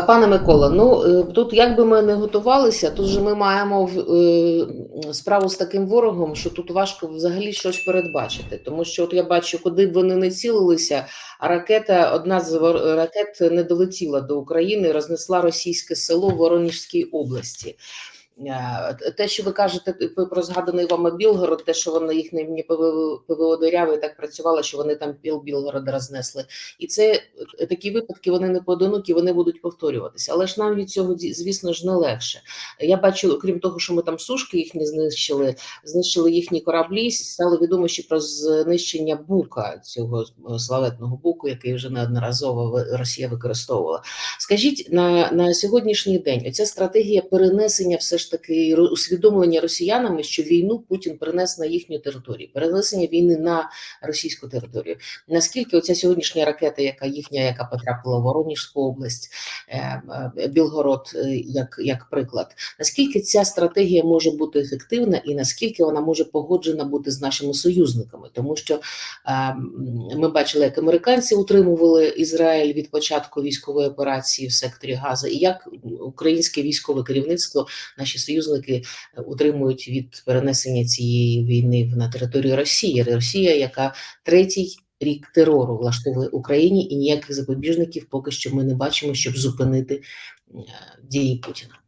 Пане Микола, ну е, тут як би ми не готувалися, тут же ми маємо е, справу з таким ворогом, що тут важко взагалі щось передбачити. Тому що от я бачу, куди б вони не цілилися, а ракета, одна з ракет не долетіла до України, рознесла російське село в Воронежській області. Е, Те, що ви кажете про згаданий вами Білгород, те, що вони їх не ПВО диряви так працювало, що вони там піл Білгорода рознесли. І це е, такі випадки, вони не поодинокі, вони будуть повторюватися. Але ж нам від цього звісно ж не легше. Я бачу, окрім того, що ми там сушки їхні знищили, знищили їхні кораблі. Стало відомо ще про знищення бука цього е, славетного буку, який вже неодноразово Росія використовувала. Скажіть на, на сьогоднішній день оця стратегія перенесення, все ж таки усвідомлення росіянами, що війну Путін перенес на їхню територію, перенесення війни на російську територію. Наскільки оця сьогоднішня ракета, яка їхня, яка потрапила в Воронежську область, е, е, Білгород, е, як, як приклад, наскільки ця стратегія може бути ефективна і наскільки вона може погоджена бути з нашими союзниками, тому що ми бачили, як американці утримували Ізраїль від початку військової операції в секторі Газа, і як українське військове керівництво, наші союзники е, утримують від перенесення цієї війни на територію Росії. Росія, яка третій рік терору влаштовує Україні, і ніяких запобіжників поки що ми не бачимо, щоб зупинити е, дії Путіна.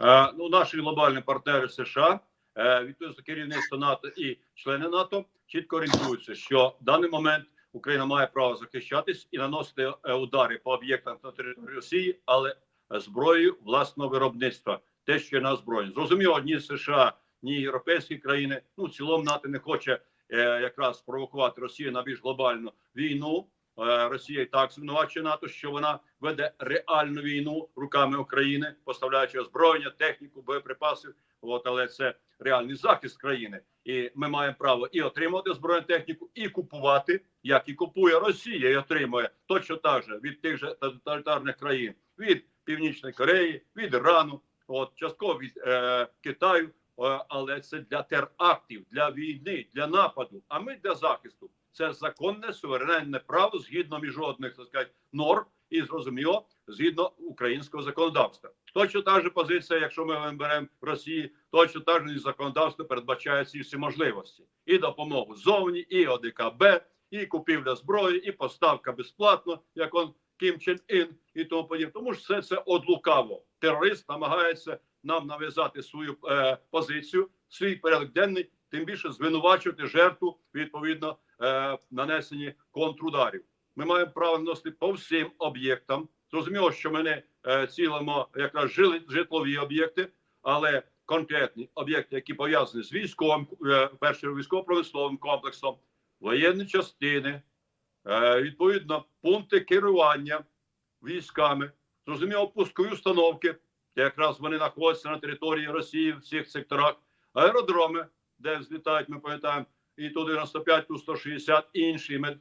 Е, ну, наші глобальні партнери США, е, відповідно керівництво НАТО і члени НАТО чітко орієнтуються, що в даний момент Україна має право захищатись і наносити е, удари по об'єктам на території Росії, але зброєю власного виробництва, те, що є на озброєнні. Зрозуміло, ні США, ні європейські країни, ну в цілому НАТО не хоче е, якраз провокувати Росію на більш глобальну війну. Е, Росія і так звинувачує НАТО, що вона веде реальну війну руками України, поставляючи озброєння, техніку, боєприпаси. От але це реальний захист країни, і ми маємо право і отримати збройну техніку, і купувати, як і купує Росія, і отримує точно так же від тих же тоталітарних країн, від Північної Кореї, від Ірану, от частково від е, Китаю. Е, але це для терактів, для війни, для нападу. А ми для захисту. Це законне суверенне право згідно міжнародних так сказати, норм і зрозуміло згідно українського законодавства. Точно та ж позиція, якщо ми беремо в Росії, точно так же законодавство передбачає ці всі можливості і допомогу зовні, і ОДКБ, і купівля зброї, і поставка безплатно, як он Кім Чен Ін і тому подібне. Тому що все це одлукаво. Терорист намагається нам нав'язати свою е, позицію, свій порядок денний, тим більше звинувачувати жертву відповідно е, нанесені контрударів. Ми маємо право наносити по всім об'єктам. Зрозуміло, що ми не е, цілимо якраз жили, житлові об'єкти, але конкретні об'єкти, які пов'язані з військовим, е, першим військово-промисловим комплексом, воєнні частини, е, відповідно, пункти керування військами, зрозуміло, пускові установки, якраз вони знаходяться на території Росії в всіх секторах, аеродроми, де злітають, ми пам'ятаємо, і ту 95, ту 160, інші. Ми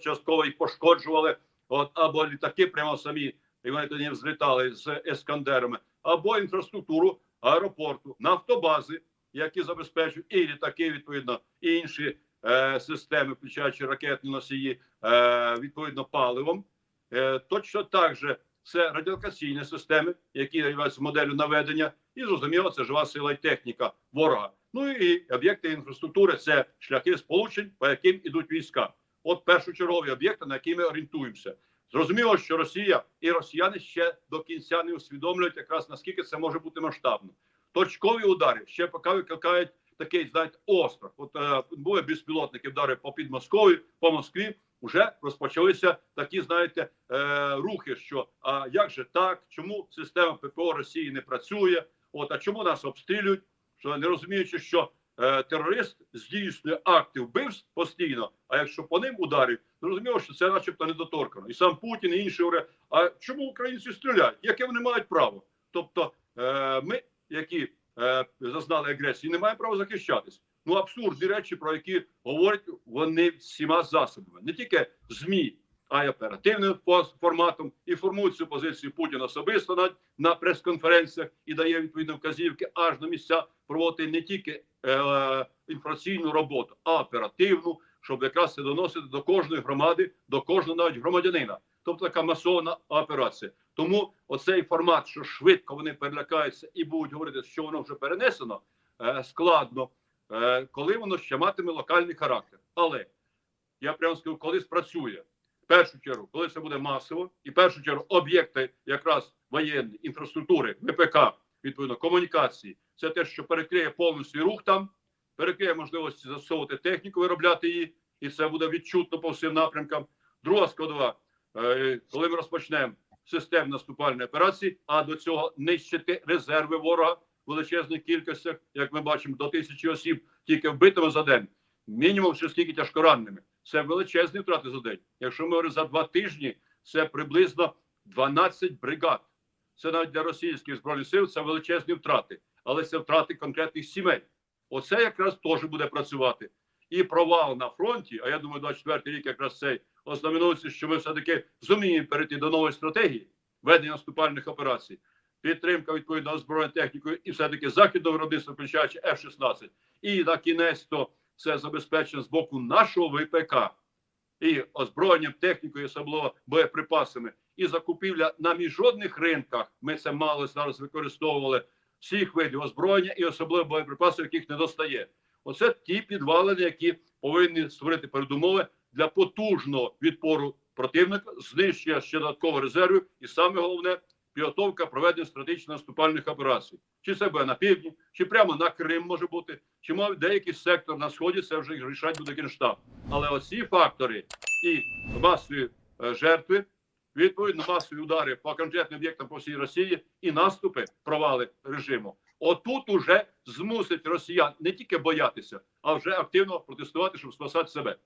частково їх пошкоджували, от або літаки прямо самі, і вони тоді взлітали з ескандерами, або інфраструктуру аеропорту, нафтобази, які забезпечують і літаки, відповідно, і інші е, системи, включаючи ракетні носії, е, відповідно паливом. Е, точно так же це радіолокаційні системи, які являються моделлю наведення, і зрозуміло, це жива сила і техніка ворога. Ну і об'єкти інфраструктури це шляхи сполучень, по яким ідуть війська. От першочергові об'єкти, на які ми орієнтуємося. Зрозуміло, що Росія і росіяни ще до кінця не усвідомлюють якраз наскільки це може бути масштабно. Точкові удари ще поки викликають такий, знаєте, острах. От е, були безпілотники вдари по Підмосков'ю, по Москві. Вже розпочалися такі, знаєте, е, рухи. Що а як же так? Чому система ППО Росії не працює? От а чому нас обстрілюють? Що не розуміючи, що е, терорист здійснює акти вбивств постійно. А якщо по ним ударить, зрозуміло, що це, начебто, недоторкано. І сам Путін і інші говорять, а чому українці стріляють? Яке вони мають право? Тобто, е, ми, які е, зазнали агресії, не маємо права захищатись. Ну абсурдні речі, про які говорять вони всіма засобами, не тільки змі, а й оперативним форматом і формують цю позицію Путін особисто на, на прес-конференціях і дає відповідні вказівки аж на місця проводити не тільки е, інформаційну роботу, а оперативну, щоб якраз це доносити до кожної громади, до кожного навіть громадянина. Тобто така масована операція. Тому оцей формат, що швидко вони перелякаються і будуть говорити, що воно вже перенесено, е, складно, коли воно ще матиме локальний характер. Але я прямо скажу, коли спрацює. В першу чергу, коли це буде масово, і в першу чергу об'єкти якраз воєнні інфраструктури, ВПК, відповідно комунікації, це те, що перекриє повністю рух там, перекриє можливості засовувати техніку, виробляти її, і це буде відчутно по всім напрямкам. Друга складова, е, коли ми розпочнемо системні наступальні операції, а до цього нищити резерви ворога величезних кількостях, як ми бачимо, до тисячі осіб тільки вбитими за день, мінімум ще скільки тяжкоранними. Це величезні втрати за день. Якщо ми говоримо за два тижні, це приблизно 12 бригад. Це навіть для російських збройних сил це величезні втрати, але це втрати конкретних сімей. Оце якраз теж буде працювати. І провал на фронті, а я думаю, 24 рік якраз цей ознаменується, що ми все-таки зуміємо перейти до нової стратегії ведення наступальних операцій, підтримка відповідно озброєною технікою і все-таки західного виробництва, включаючи F-16. І на кінець то це забезпечено з боку нашого ВПК і озброєнням, технікою, особливо боєприпасами, і закупівля на міжнародних ринках. Ми це мало зараз використовували всіх видів озброєння і особливо боєприпасів, яких не достає. Оце ті підвалини, які повинні створити передумови для потужного відпору противника, знищення ще додаткових резервів, і саме головне підготовка проведення стратегічно наступальних операцій. Чи це буде на півдні, чи прямо на Крим може бути, чи може деякий сектор на сході, це вже рішать буде Генштаб. Але оці фактори і масові е, жертви, відповідно масові удари по конкретним об'єктам по всій Росії і наступи, провали режиму. Отут уже змусить росіян не тільки боятися, а вже активно протестувати, щоб спасати себе.